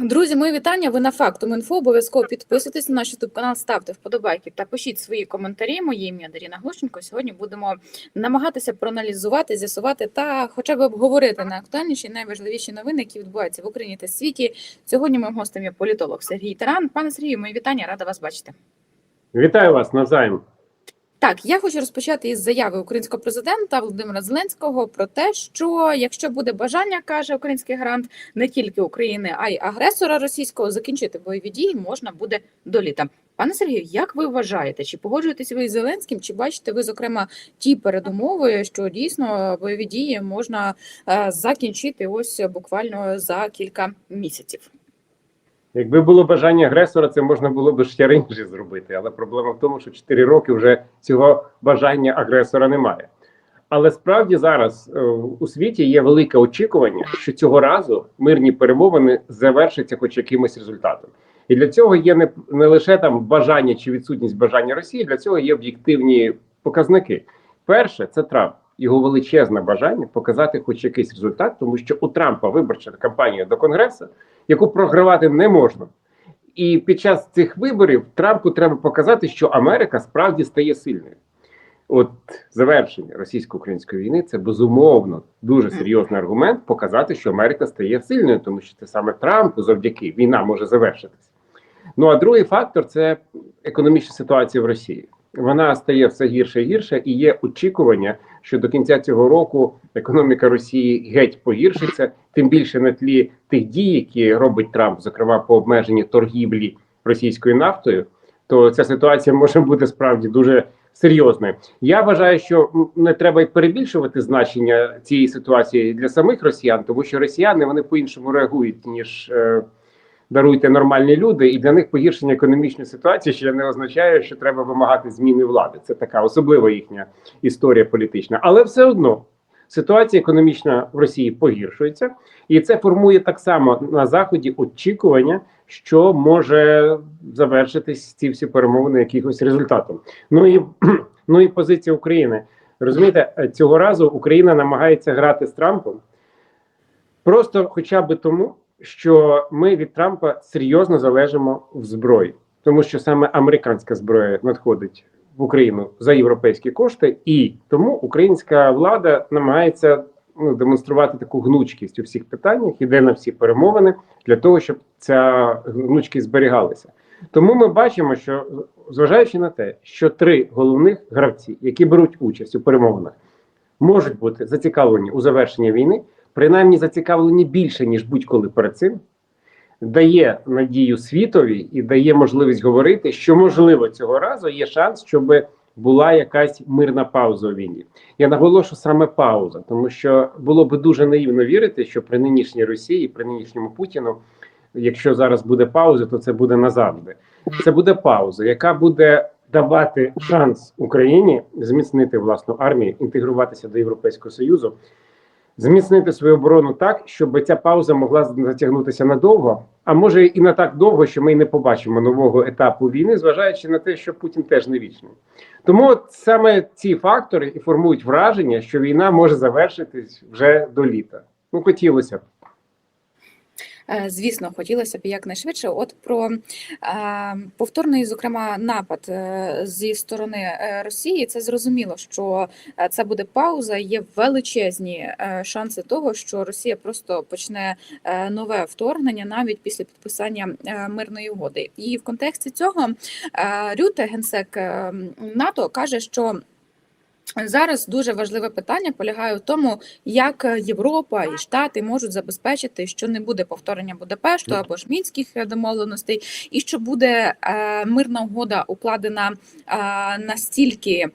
Друзі, мої вітання. Ви на фактум інфо. Обов'язково підписуйтесь на наш ютуб канал, ставте вподобайки та пишіть свої коментарі. Моє ім'я Даріна Глущенко. Сьогодні будемо намагатися проаналізувати, з'ясувати та хоча б обговорити найактуальніші, найважливіші новини, які відбуваються в Україні та світі. Сьогодні моїм гостем є політолог Сергій Таран. Пане Сергію, мої вітання, рада вас бачити. Вітаю вас навзаєм. Так, я хочу розпочати із заяви українського президента Володимира Зеленського про те, що якщо буде бажання, каже український гарант, не тільки України, а й агресора російського закінчити бойові дії можна буде до літа. Пане Сергію, як ви вважаєте, чи погоджуєтесь ви з Зеленським, чи бачите ви зокрема ті передумови, що дійсно бойові дії можна е, закінчити ось буквально за кілька місяців? Якби було бажання агресора, це можна було б ще раніше зробити. Але проблема в тому, що 4 роки вже цього бажання агресора немає. Але справді зараз е, у світі є велике очікування, що цього разу мирні перемовини завершаться хоч якимось результатом. І для цього є не, не лише там бажання чи відсутність бажання Росії, для цього є об'єктивні показники. Перше, це Трамп, його величезне бажання показати хоч якийсь результат, тому що у Трампа виборча кампанія до Конгресу, яку програвати не можна. І під час цих виборів Трампу треба показати, що Америка справді стає сильною. От завершення російсько-української війни це безумовно дуже серйозний аргумент показати, що Америка стає сильною, тому що це саме Трампу завдяки війна може завершитися. Ну а другий фактор це економічна ситуація в Росії. Вона стає все гірше і гірше, і є очікування, що до кінця цього року економіка Росії геть погіршиться, тим більше на тлі тих дій, які робить Трамп, зокрема по обмеженні торгівлі російською нафтою, то ця ситуація може бути справді дуже серйозною. Я вважаю, що не треба й перебільшувати значення цієї ситуації для самих росіян, тому що росіяни вони по-іншому реагують ніж. Е, Даруйте нормальні люди, і для них погіршення економічної ситуації ще не означає, що треба вимагати зміни влади. Це така особлива їхня історія політична. Але все одно ситуація економічна в Росії погіршується, і це формує так само на заході очікування, що може завершитись ці всі перемовини якихось результатом. Ну і ну і позиція України. Розумієте, цього разу Україна намагається грати з Трампом просто хоча б тому, що ми від Трампа серйозно залежимо в зброї, тому що саме американська зброя надходить в Україну за європейські кошти, і тому українська влада намагається ну, демонструвати таку гнучкість у всіх питаннях, іде на всі перемовини для того, щоб ця гнучкість зберігалася. Тому ми бачимо, що зважаючи на те, що три головних гравці, які беруть участь у перемовинах, можуть бути зацікавлені у завершенні війни, принаймні зацікавлені більше ніж будь-коли перед цим, дає надію світові і дає можливість говорити, що можливо цього разу є шанс, щоб була якась мирна пауза у війні. Я наголошу саме пауза, тому що було би дуже наївно вірити, що при нинішній Росії, при нинішньому Путіну, якщо зараз буде пауза, то це буде назавжди. Це буде пауза, яка буде давати шанс Україні зміцнити власну армію, інтегруватися до Європейського Союзу, зміцнити свою оборону так, щоб ця пауза могла затягнутися надовго, а може і не так довго, що ми й не побачимо нового етапу війни, зважаючи на те, що Путін теж не вічний. Тому от саме ці фактори і формують враження, що війна може завершитись вже до літа. Ну, хотілося б. Е, Звісно, хотілося б якнайшвидше. От про е, повторний, зокрема, напад е, зі сторони Росії, це зрозуміло, що це буде пауза. Є величезні шанси того, що Росія просто почне нове вторгнення навіть після підписання мирної угоди. І в контексті цього Рюте, генсек НАТО, каже, що. Зараз дуже важливе питання полягає в тому, як Європа і Штати можуть забезпечити, що не буде повторення Будапешту або ж мінських домовленостей, і що буде е, мирна угода укладена е, настільки.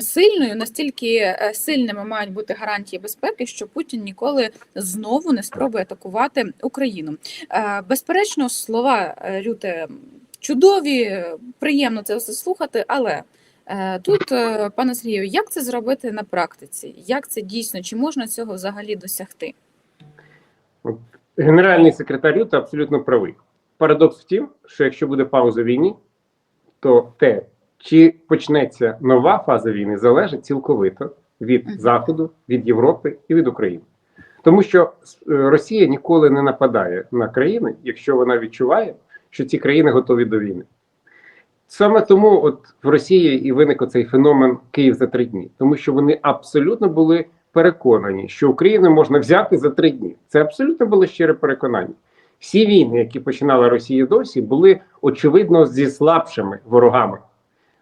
Сильною, настільки е, сильними мають бути гарантії безпеки, що Путін ніколи знову не спробує атакувати Україну. Е, Безперечно, слова е, Рюте чудові, е, приємно це все слухати, але Е, Тут, е, пане Сергію, як це зробити на практиці? Як це дійсно? Чи можна цього взагалі досягти? Генеральний секретар Юта абсолютно правий. Парадокс в тім, що якщо буде пауза війні, то те, чи почнеться нова фаза війни, залежить цілковито від Заходу, від Європи і від України. Тому що е, Росія ніколи не нападає на країни, якщо вона відчуває, що ці країни готові до війни. Саме тому от в Росії і виник оцей феномен Київ за три дні, тому що вони абсолютно були переконані, що Україну можна взяти за три дні. Це абсолютно було щире переконання. Всі війни, які починала Росія досі, були очевидно зі слабшими ворогами.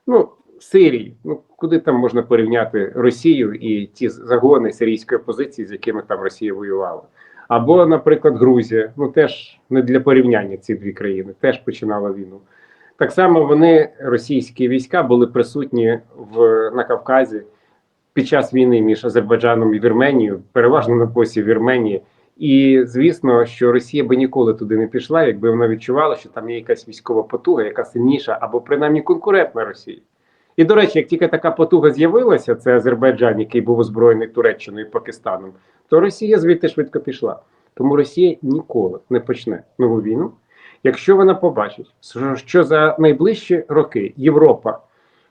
Ну, Сирії, ну куди там можна порівняти Росію і ті загони сирійської опозиції, з якими там Росія воювала. Або, наприклад, Грузія, ну теж не для порівняння ці дві країни, теж починала війну. Так само вони, російські війська, були присутні в, на Кавказі під час війни між Азербайджаном і Вірменією, переважно на посі Вірменії. І звісно, що Росія би ніколи туди не пішла, якби вона відчувала, що там є якась військова потуга, яка сильніша або принаймні конкурентна Росії. І до речі, як тільки така потуга з'явилася, це Азербайджан, який був озброєний Туреччиною і Пакистаном, то Росія звідти швидко пішла. Тому Росія ніколи не почне нову війну, якщо вона побачить, що- за найближчі роки Європа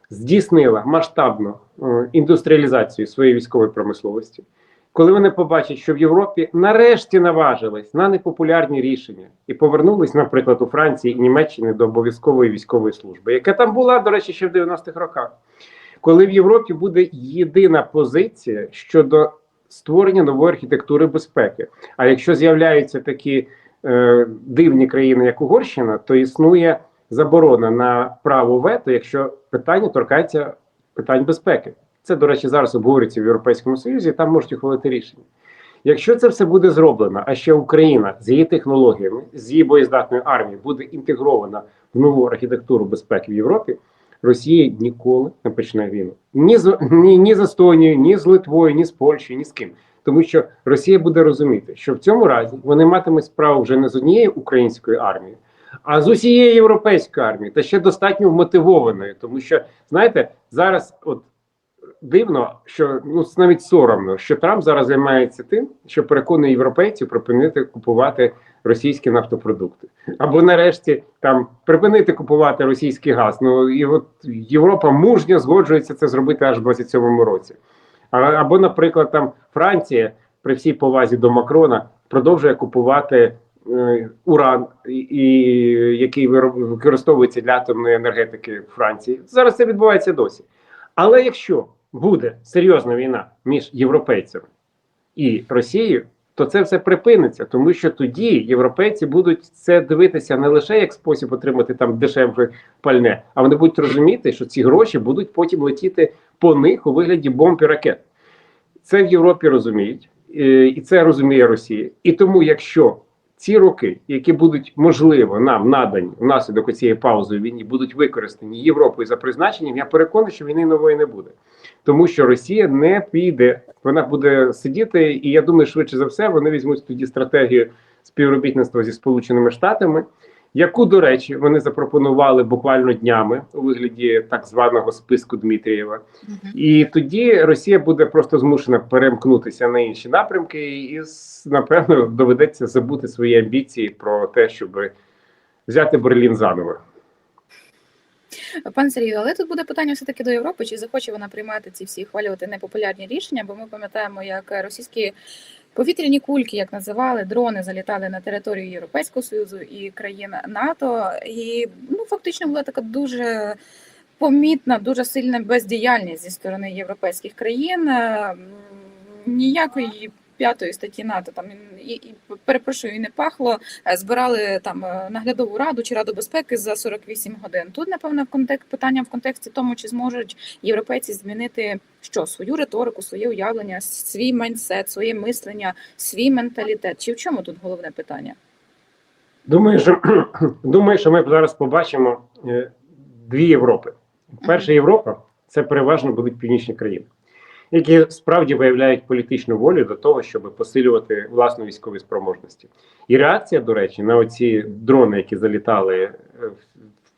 здійснила масштабну е, індустріалізацію своєї військової промисловості, коли вони побачать, що в Європі нарешті наважились на непопулярні рішення і повернулись, наприклад, у Франції і Німеччині до обов'язкової військової служби, яка там була, до речі, ще в 90-х роках, коли в Європі буде єдина позиція щодо створення нової архітектури безпеки. А якщо з'являються такі е, дивні країни, як Угорщина, то існує заборона на право вето, якщо питання торкається питань безпеки. Це, до речі, зараз обговорюється в Європейському Союзі, там можуть ухвалити рішення. Якщо це все буде зроблено, а ще Україна з її технологіями, з її боєздатною армією буде інтегрована в нову архітектуру безпеки в Європі, Росія ніколи не почне війну. Ні з ні, ні з Естонією, ні з Литвою, ні з Польщею, ні з ким. Тому що Росія буде розуміти, що в цьому разі вони матимуть справу вже не з однією українською армією, а з усією європейською армією, та ще достатньо вмотивованою. Тому що, знаєте, зараз от дивно, що ну навіть соромно, що Трамп зараз займається тим, що переконує європейців припинити купувати російські нафтопродукти, або нарешті там припинити купувати російський газ. Ну і от Європа мужньо згоджується це зробити аж в 27-му році. А, або, наприклад, там Франція при всій повазі до Макрона продовжує купувати е, уран, і, і, який використовується для атомної енергетики Франції. Зараз це відбувається досі. Але якщо буде серйозна війна між європейцями і Росією, то це все припиниться, тому що тоді європейці будуть це дивитися не лише як спосіб отримати там дешеве пальне, а вони будуть розуміти, що ці гроші будуть потім летіти по них у вигляді бомб і ракет. Це в Європі розуміють, е, і це розуміє Росія. І тому, якщо ці роки, які будуть можливо нам надані внаслідок цієї паузи війні, будуть використані Європою за призначенням, я переконаний, що війни нової не буде, тому що Росія не піде, вона буде сидіти, і я думаю, швидше за все вони візьмуть тоді стратегію співробітництва зі Сполученими Штатами, яку, до речі, вони запропонували буквально днями у вигляді так званого списку Дмитрієва. І тоді Росія буде просто змушена перемкнутися на інші напрямки, і напевно доведеться забути свої амбіції про те, щоб взяти Берлін заново. Пане Сергію, але тут буде питання все таки до Європи, чи захоче вона приймати ці всі хвалювати непопулярні рішення? Бо ми пам'ятаємо, як російські повітряні кульки, як називали, дрони залітали на територію Європейського союзу і країн НАТО, і ну фактично була така дуже. Помітна, дуже сильна бездіяльність зі сторони європейських країн. Е, Ніякої п'ятої статті НАТО там і, і перепрошую, і не пахло. Е, Збирали там е, наглядову раду чи раду безпеки за 48 годин. Тут напевно в контекст питання в контексті тому, чи зможуть європейці змінити що свою риторику, своє уявлення, свій майндсет, своє мислення, свій менталітет. Чи в чому тут головне питання? Думаю, що думаю, що ми зараз побачимо е, дві Європи. Перша Європа це переважно будуть північні країни, які справді виявляють політичну волю до того, щоб посилювати власну військові спроможності. І реакція, до речі, на оці дрони, які залітали е,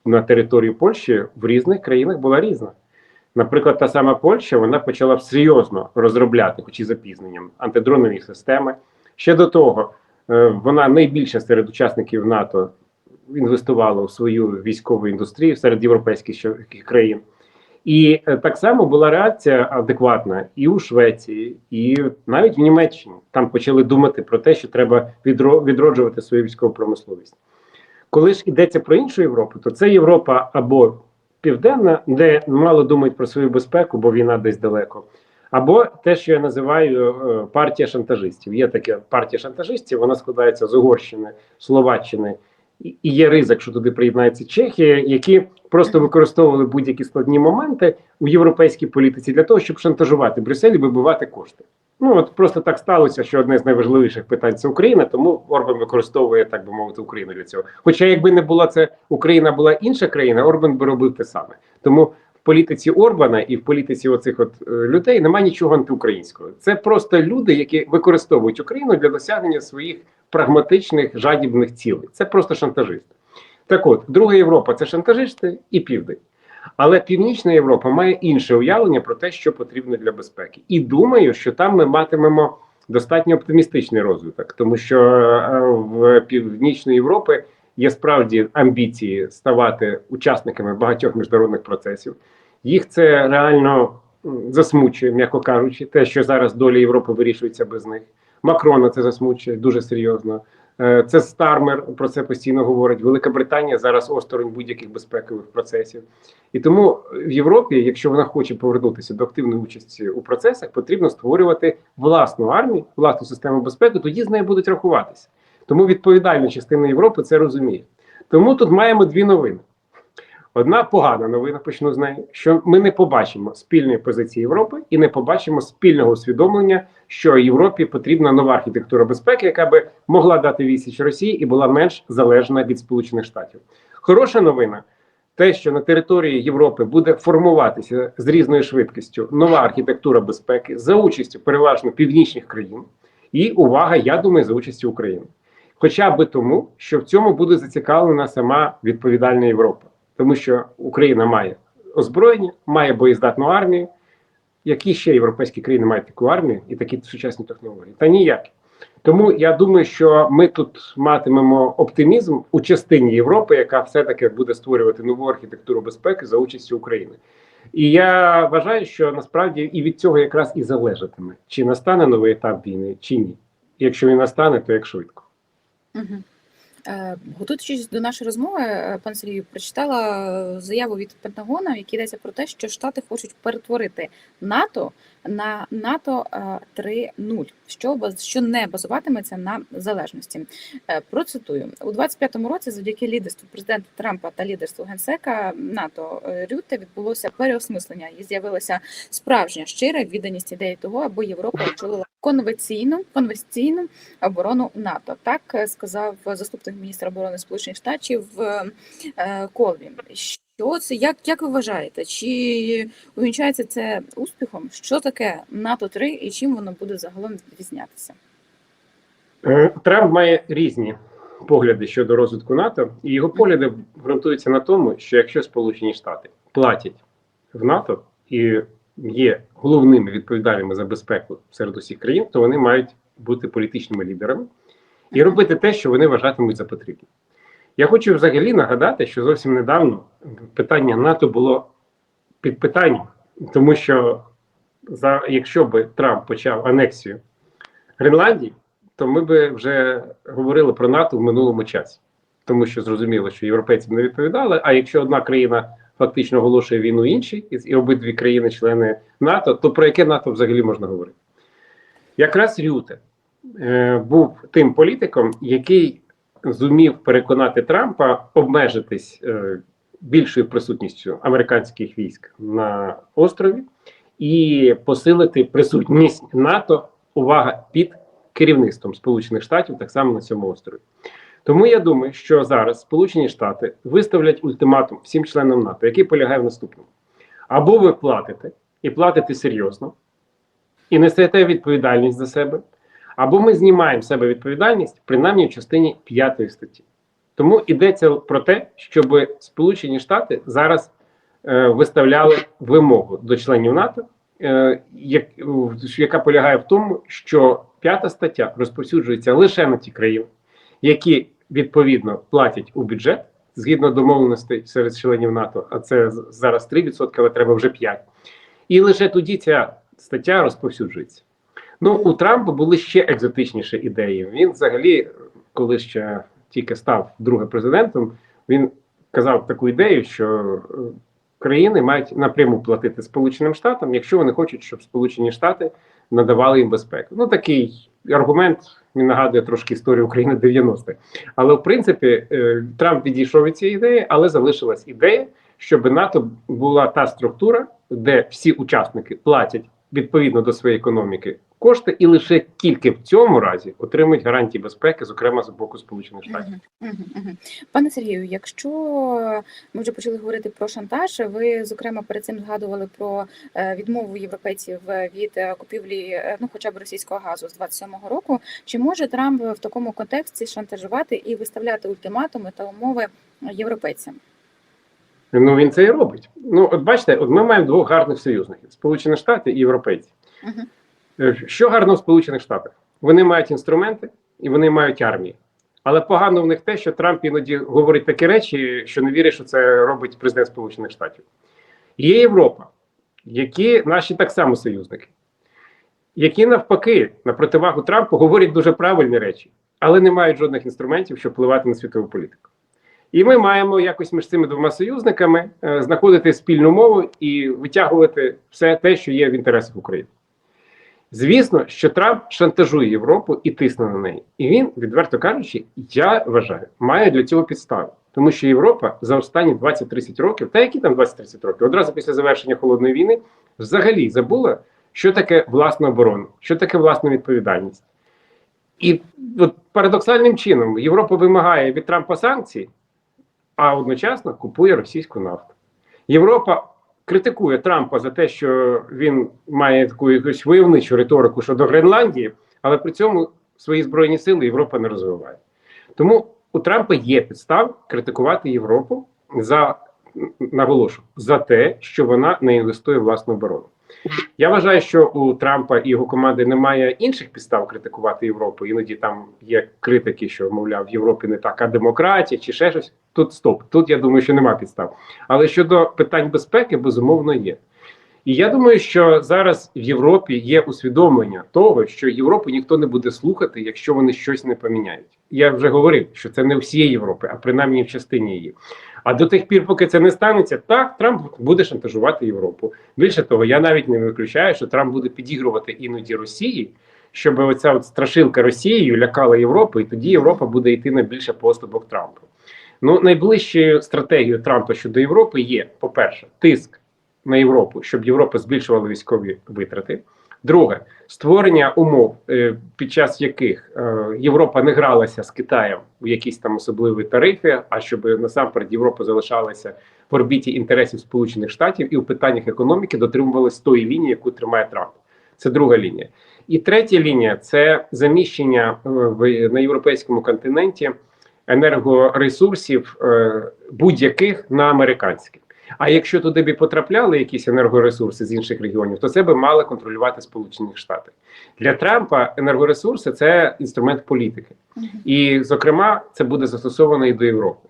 на територію Польщі в різних країнах була різна. Наприклад, та сама Польща вона почала серйозно розробляти, хоч і запізненням, антидронові системи. Ще до того е, вона найбільше серед учасників НАТО інвестувала у свою військову індустрію серед європейських країн. І е, так само була реакція адекватна і у Швеції, і навіть в Німеччині. Там почали думати про те, що треба відро- відроджувати свою військову промисловість. Коли ж йдеться про іншу Європу, то це Європа або південна, де мало думають про свою безпеку, бо війна десь далеко. Або те, що я називаю е, партія шантажистів. Є така партія шантажистів, вона складається з Угорщини, Словаччини і є ризик, що туди приєднається Чехія, які просто використовували будь-які складні моменти у європейській політиці для того, щоб шантажувати Брюссель і вибивати кошти. Ну от просто так сталося, що одне з найважливіших питань це Україна, тому Орбан використовує так би мовити Україну для цього. Хоча, якби не була це Україна, була інша країна, Орбан би робив те саме. Тому в політиці Орбана і в політиці оцих от е, людей немає нічого антиукраїнського. Це просто люди, які використовують Україну для досягнення своїх прагматичних жадібних цілей. Це просто шантажисти. Так от, друга Європа це шантажисти і південь. Але Північна Європа має інше уявлення про те, що потрібно для безпеки. І думаю, що там ми матимемо достатньо оптимістичний розвиток, тому що е, в Північної Європи є справді амбіції ставати учасниками багатьох міжнародних процесів. Їх це реально засмучує, м'яко кажучи, те, що зараз доля Європи вирішується без них. Макрона це засмучує дуже серйозно. Е, Це Стармер про це постійно говорить. Велика Британія зараз осторонь будь-яких безпекових процесів. І тому в Європі, якщо вона хоче повернутися до активної участі у процесах, потрібно створювати власну армію, власну систему безпеки. Тоді з нею будуть рахуватися. Тому відповідальна частина Європи це розуміє. Тому тут маємо дві новини. Одна погана новина, почну з неї, що ми не побачимо спільної позиції Європи і не побачимо спільного усвідомлення, що Європі потрібна нова архітектура безпеки, яка би могла дати відсіч Росії і була менш залежна від Сполучених Штатів. Хороша новина. Те, що на території Європи буде формуватися з різною швидкістю нова архітектура безпеки за участю переважно північних країн, і увага, я думаю, за участі України. Хоча би тому, що в цьому буде зацікавлена сама відповідальна Європа, тому що Україна має озброєння, має боєздатну армію. Які ще європейські країни мають таку армію і такі сучасні технології? Та ніякі. Тому я думаю, що ми тут матимемо оптимізм у частині Європи, яка все-таки буде створювати нову архітектуру безпеки за участю України. І я вважаю, що насправді і від цього якраз і залежатиме, чи настане новий етап війни, чи ні. Якщо він настане, то як швидко. Мгм. Е, Готуючись до нашої розмови, е, пан Сергій прочитала е, заяву від Пентагона, в якій йдеться про те, що Штати хочуть перетворити НАТО на НАТО е, 3.0, що баз- що не базуватиметься на залежності. Е, Процитую у 25-му році, завдяки лідерству президента Трампа та лідерству генсека НАТО е, Рютте відбулося переосмислення і з'явилася справжня щира відданість ідеї того, аби Європа очолила конвенційну конвенційну оборону НАТО. Так е, сказав заступник міністра оборони Сполучених Штатів е, е, Колві. Що це як, як ви вважаєте? Чи увінчається це успіхом? Що таке НАТО 3 і чим воно буде загалом відрізнятися? Е, Трамп має різні погляди щодо розвитку НАТО, і його погляди ґрунтуються на тому, що якщо Сполучені Штати платять в НАТО і є головними відповідальними за безпеку серед усіх країн, то вони мають бути політичними лідерами і робити те, що вони вважатимуть за потрібне. Я хочу взагалі нагадати, що зовсім недавно питання НАТО було під питанням, тому що за якщо би Трамп почав анексію Гренландії, то ми би вже говорили про НАТО в минулому часі, тому що зрозуміло, що європейці не відповідали. А якщо одна країна фактично оголошує війну іншій, і, і обидві країни-члени НАТО, то про яке НАТО взагалі можна говорити? Якраз Рюте е, був тим політиком, який зумів переконати Трампа обмежитись е, більшою присутністю американських військ на острові і посилити присутність НАТО. Увага під керівництвом Сполучених Штатів так само на цьому острові. Тому я думаю, що зараз Сполучені Штати виставлять ультиматум всім членам НАТО, який полягає в наступному: або ви платите і платите серйозно, і несете відповідальність за себе, або ми знімаємо з себе відповідальність, принаймні в частині п'ятої статті. Тому йдеться про те, щоб Сполучені Штати зараз е, виставляли вимогу до членів НАТО, е, як, яка полягає в тому, що п'ята стаття розповсюджується лише на ті країни, які відповідно платять у бюджет згідно домовленостей серед членів НАТО, а це зараз 3%, але треба вже 5%. І лише тоді ця стаття розповсюджується. Ну, у Трампа були ще екзотичніші ідеї. Він взагалі, коли ще тільки став другим президентом, він казав таку ідею, що е, країни мають напряму платити Сполученим Штатам, якщо вони хочуть, щоб Сполучені Штати надавали їм безпеку. Ну такий аргумент він нагадує трошки історію України 90-х. Але в принципі е, Трамп відійшов від цієї ідеї, але залишилась ідея, щоб НАТО була та структура, де всі учасники платять відповідно до своєї економіки кошти, і лише тільки в цьому разі отримують гарантії безпеки, зокрема з боку Сполучених Штатів. Мгм, мгм. Пане Сергію, якщо ми вже почали говорити про шантаж, ви зокрема перед цим згадували про е, відмову європейців від е, купівлі е, ну хоча б російського газу з 27-го року. Чи може Трамп в такому контексті шантажувати і виставляти ультиматуми та умови європейцям? Ну він це і робить. Ну, от бачите, от ми маємо двох гарних союзників: Сполучені Штати і Європейці. Е, Що гарно в Сполучених Штатах? Вони мають інструменти і вони мають армії. Але погано в них те, що Трамп іноді говорить такі речі, що не вірить, що це робить президент Сполучених Штатів. Є Європа, які наші так само союзники, які навпаки, на противагу Трампу, говорять дуже правильні речі, але не мають жодних інструментів, щоб впливати на світову політику. І ми маємо якось між цими двома союзниками е, знаходити спільну мову і витягувати все те, що є в інтересах України. Звісно, що Трамп шантажує Європу і тисне на неї. І він, відверто кажучи, я вважаю, має для цього підстави. Тому що Європа за останні 20-30 років, та які там 20-30 років, одразу після завершення холодної війни, взагалі забула, що таке власна оборона, що таке власна відповідальність. І от парадоксальним чином Європа вимагає від Трампа санкцій, а одночасно купує російську нафту. Європа критикує Трампа за те, що він має таку якусь войовничу риторику щодо Гренландії, але при цьому свої збройні сили Європа не розвиває. Тому у Трампа є підстав критикувати Європу за наголошу за те, що вона не інвестує власну оборону. Я вважаю, що у Трампа і його команди немає інших підстав критикувати Європу. Іноді там є критики, що мовляв в Європі не така демократія чи ще щось. Тут стоп. Тут я думаю, що нема підстав. Але щодо питань безпеки, безумовно, є. І я думаю, що зараз в Європі є усвідомлення того, що Європу ніхто не буде слухати, якщо вони щось не поміняють. Я вже говорив, що це не всієї Європи, а принаймні в частині її. А до тих пір, поки це не станеться, так Трамп буде шантажувати Європу. Більше того, я навіть не виключаю, що Трамп буде підігрувати іноді Росії, щоб оця от страшилка Росією лякала Європу, і тоді Європа буде йти на більше поступок Трампу. Ну, найближчою стратегією Трампа щодо Європи є, по-перше, тиск на Європу, щоб Європа збільшувала військові витрати. Друге, створення умов, е, під час яких е, Європа не гралася з Китаєм у якісь там особливі тарифи, а щоб насамперед Європа залишалася в орбіті інтересів Сполучених Штатів і у питаннях економіки дотримувалась тої лінії, яку тримає Трамп. Це друга лінія. І третя лінія це заміщення е, в на європейському континенті енергоресурсів будь-яких на американські. А якщо туди б потрапляли якісь енергоресурси з інших регіонів, то це би мали контролювати Сполучені Штати. Для Трампа енергоресурси це інструмент політики, і, зокрема, це буде застосовано і до Європи.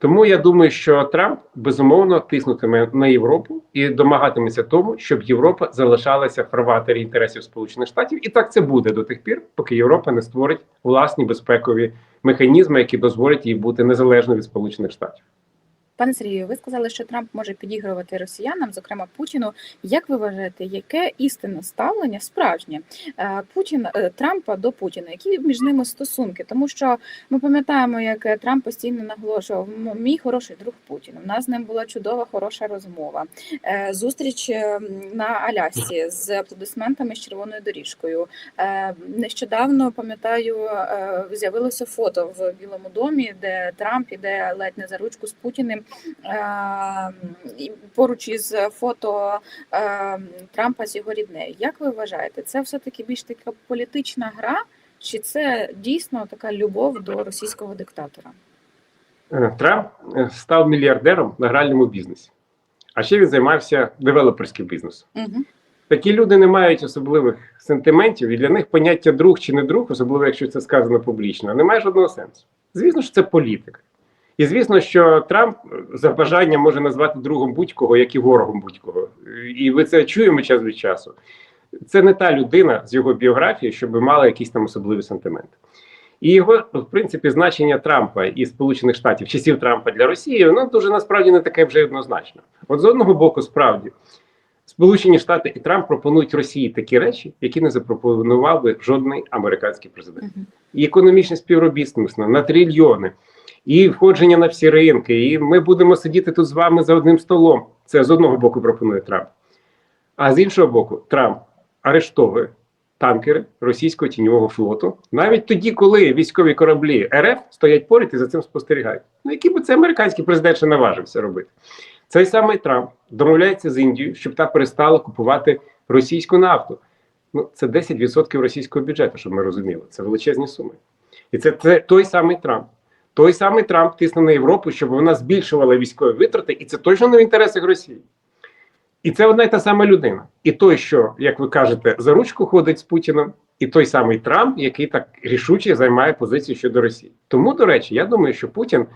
Тому я думаю, що Трамп безумовно тиснутиме на Європу і домагатиметься тому, щоб Європа залишалася в фарватері інтересів Сполучених Штатів, і так це буде до тих пір, поки Європа не створить власні безпекові механізми, які дозволять їй бути незалежною від Сполучених Штатів. Пане Сергію, ви сказали, що Трамп може підігрувати росіянам, зокрема Путіну. Як ви вважаєте, яке істинне ставлення справжнє е, Путін е, Трампа до Путіна? Які між ними стосунки? Тому що ми пам'ятаємо, як Трамп постійно наголошував мій хороший друг Путін. У нас з ним була чудова, хороша розмова. Е, Зустріч на Алясці з аплодисментами з червоною доріжкою. Нещодавно пам'ятаю, з'явилося фото в Білому домі, де Трамп іде ледь не за ручку з Путіним. Е, Поруч із фото е, Трампа з його ріднею. Як ви вважаєте, це все-таки більш така політична гра, чи це дійсно така любов до російського диктатора? Е, Трамп е, став мільярдером на гральному бізнесі, а ще він займався девелоперським бізнесом. Угу. Такі люди не мають особливих сентиментів, і для них поняття друг чи не друг, особливо якщо це сказано публічно, не має жодного сенсу. Звісно ж, це політика. І звісно, що Трамп за бажанням може назвати другом будь-кого, як і ворогом будь-кого. І ви це чуємо час від часу. Це не та людина з його біографії, щоб мала якісь там особливі сантименти. І його, в принципі, значення Трампа і Сполучених Штатів, часів Трампа для Росії, воно дуже насправді не таке вже однозначно. От з одного боку, справді, Сполучені Штати і Трамп пропонують Росії такі речі, які не запропонував би жодний американський президент. І економічне співробітництво на трильйони, і входження на всі ринки. І ми будемо сидіти тут з вами за одним столом. Це з одного боку пропонує Трамп. А з іншого боку, Трамп арештовує танкери російського тіньового флоту, навіть тоді, коли військові кораблі РФ стоять поряд і за цим спостерігають. Ну який би це американський президент ще наважився робити? Цей самий Трамп домовляється з Індією, щоб та перестала купувати російську нафту. Ну, це 10% російського бюджету, щоб ми розуміли. Це величезні суми. І це, це той самий Трамп. Той самий Трамп тисне на Європу, щоб вона збільшувала військові витрати, і це точно не в інтересах Росії. І це одна й та сама людина. І той, що, як ви кажете, за ручку ходить з Путіном, і той самий Трамп, який так рішуче займає позицію щодо Росії. Тому, до речі, я думаю, що Путін,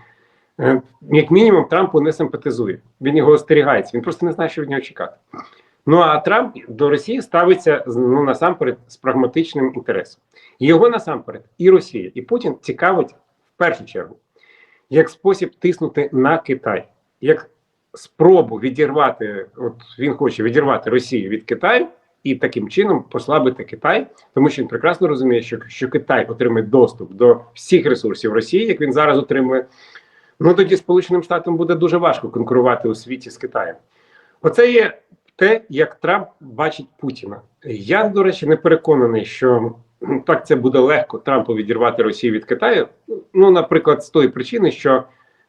е, як мінімум, Трампу не симпатизує. Він його остерігається, він просто не знає, що від нього чекати. Ну а Трамп до Росії ставиться ну, насамперед з прагматичним інтересом. Його насамперед і Росія, і Путін цікавить першу чергу як спосіб тиснути на Китай, як спробу відірвати, от він хоче відірвати Росію від Китаю і таким чином послабити Китай, тому що він прекрасно розуміє, що, що Китай отримає доступ до всіх ресурсів Росії, як він зараз отримує. Ну тоді Сполученим Штатам буде дуже важко конкурувати у світі з Китаєм. Оце є те, як Трамп бачить Путіна. Я, до речі, не переконаний, що так це буде легко Трампу відірвати Росію від Китаю. Ну, наприклад, з тої причини, що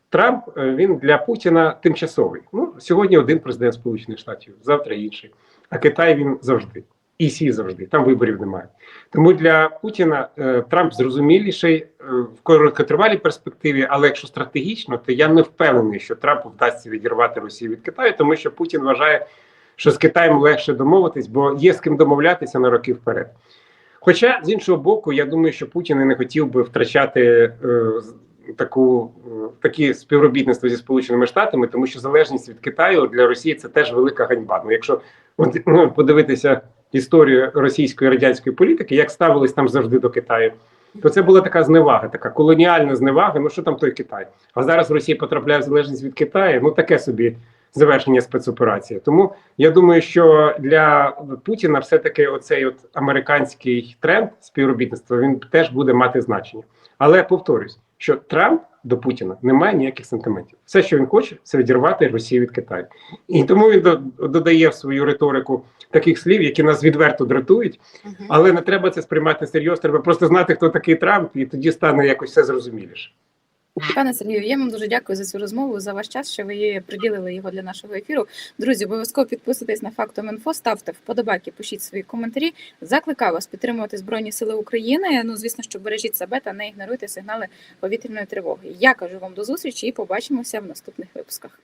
Трамп е, він для Путіна тимчасовий. Ну, сьогодні один президент Сполучених Штатів, завтра інший. А Китай він завжди. І сі завжди, там виборів немає. Тому для Путіна е, Трамп зрозуміліший е, в короткотривалій перспективі, але якщо стратегічно, то я не впевнений, що Трампу вдасться відірвати Росію від Китаю, тому що Путін вважає, що з Китаєм легше домовитись, бо є з ким домовлятися на роки вперед. Хоча з іншого боку, я думаю, що Путін і не хотів би втрачати е, таку е, такі співробітництво зі Сполученими Штатами, тому що залежність від Китаю для Росії це теж велика ганьба. Ну, якщо ну, подивитися історію російської радянської політики, як ставились там завжди до Китаю, то це була така зневага, така колоніальна зневага. Ну що там той Китай? А зараз Росія потрапляє в залежність від Китаю. Ну таке собі завершення спецоперації. Тому я думаю, що для Путіна все-таки оцей от американський тренд співробітництва він теж буде мати значення. Але повторюсь, що Трамп до Путіна не має ніяких сантиментів. Все, що він хоче, це відірвати Росію від Китаю. І тому він додає в свою риторику таких слів, які нас відверто дратують, але не треба це сприймати серйозно. Треба просто знати, хто такий Трамп, і тоді стане якось все зрозуміліше. Пане Сергію, я вам дуже дякую за цю розмову, за ваш час, що ви приділили його для нашого ефіру. Друзі, обов'язково підписуйтесь на фактом інфо, ставте вподобайки, пишіть свої коментарі. Закликаю вас підтримувати Збройні Сили України. Ну, звісно, що бережіть себе та не ігноруйте сигнали повітряної тривоги. Я кажу вам до зустрічі і побачимося в наступних випусках.